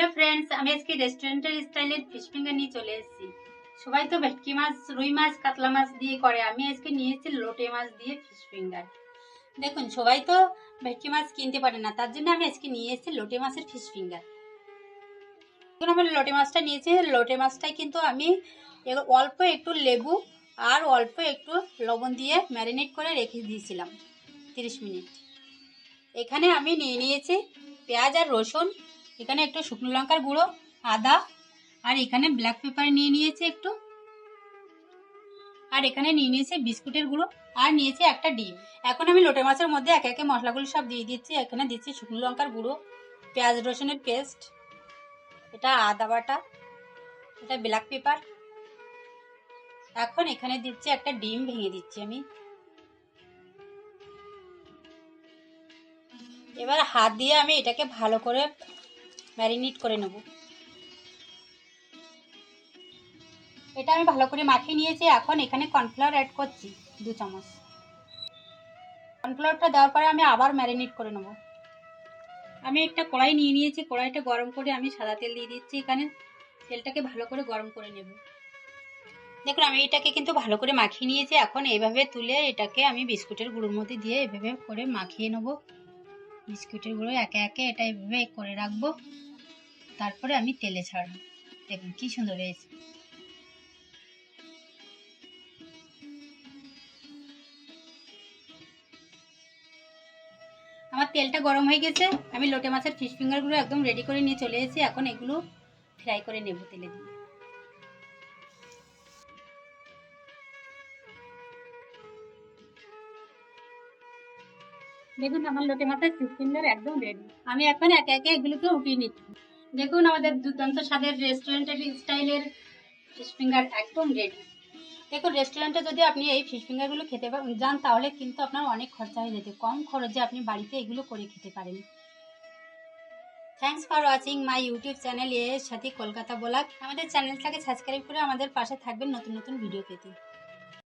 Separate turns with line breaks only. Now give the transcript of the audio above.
Hello friends আমি আজকে রেস্টুরেন্টের স্টাইলের ফিশ ফিঙ্গার নিয়ে চলে এসেছি। সবাই তো ভেটকি মাছ, রুই মাছ, কাতলা মাছ দিয়ে করে। আমি আজকে নিয়ে এসেছি লোটে মাছ দিয়ে ফিশ ফিঙ্গার দেখুন, সবাই তো ভেটকি মাছ কিনতে পারে না, তার জন্য আমি আজকে নিয়ে এসেছি লোটে মাছের ফিশ ফিঙ্গার এখন আমি লোটে মাছটা নিয়েছি। লোটে মাছটাই কিন্তু আমি অল্প একটু লেবু আর অল্প একটু লবণ দিয়ে ম্যারিনেট করে রেখে দিয়েছিলাম, তিরিশ মিনিট। এখানে আমি নিয়ে নিয়েছি পেঁয়াজ আর রসুন। এখানে একটু শুকনো লঙ্কার গুঁড়ো, আদা, আর এখানে ব্ল্যাক পেপার নিয়ে নিয়েছি একটু। আর এখানে নিয়ে নিয়েছি বিস্কুটের গুঁড়ো, আর নিয়েছি একটা ডিম। এখন আমি লোটে মাছের মধ্যে একে একে মশলাগুলো সব দিয়ে দিচ্ছি। এখানে দিচ্ছি শুকনো লঙ্কার গুঁড়ো, পেঁয়াজ রসুনের পেস্ট, এটা আদা বাটা, এটা ব্ল্যাক পেপার এখন এখানে দিচ্ছি একটা ডিম ভেঙে দিচ্ছি আমি। এবার হাত দিয়ে আমি এটাকে ভালো করে ম্যারিনেট করে নেব। এটা আমি ভালো করে মাখিয়ে নিয়েছি, এখন এখানে কর্নফ্লাওয়ার অ্যাড করছি দু চামচ। কর্নফ্লাওয়ারটা দেওয়ার পরে আমি আবার ম্যারিনেট করে নেব। আমি একটা কড়াই নিয়ে নিয়েছি, কড়াইটা গরম করে আমি সাদা তেল দিয়ে দিচ্ছি, এখানে তেলটাকে ভালো করে গরম করে নেব। দেখুন, আমি এটাকে কিন্তু ভালো করে মাখিয়ে নিয়েছি, এখন এইভাবে তুলে এটাকে আমি বিস্কুটের গুঁড়োর মধ্যে দিয়ে এভাবে করে মাখিয়ে নেব। বিস্কুটের গুঁড়ো একে একে এটা এভাবে করে রাখব। তারপরে আমি তেলে ছাড়বো। দেখুন কি সুন্দর হয়েছে। আমার তেলটা গরম হয়ে গেছে, আমি লোটে মাছের ফিশ ফিঙ্গারগুলো একদম রেডি করে নিয়ে চলে এসেছি, এখন এগুলো ফ্রাই করে নেব তেলে দিয়ে। দেখুন আমার লোটে মাথার ফিশ ফিঙ্গার একদম রেডি আমি এখন একে একে এগুলোকে উঠিয়ে নিচ্ছি। দেখুন আমাদের দুর্দান্ত স্বাদের রেস্টুরেন্টের স্টাইলের ফিশ ফিঙ্গার একদম রেডি দেখুন রেস্টুরেন্টে যদি আপনি এই ফিশ ফিঙ্গারগুলো খেতে যান, তাহলে কিন্তু আপনার অনেক খরচা হয়ে যেতে। কম খরচে আপনি বাড়িতে এগুলো করে খেতে পারেন। Thanks for watching my YouTube channel এর সাথে কলকাতা ব্লগ। আমাদের চ্যানেলটাকে সাবস্ক্রাইব করে আমাদের পাশে থাকবেন নতুন নতুন ভিডিও পেতে।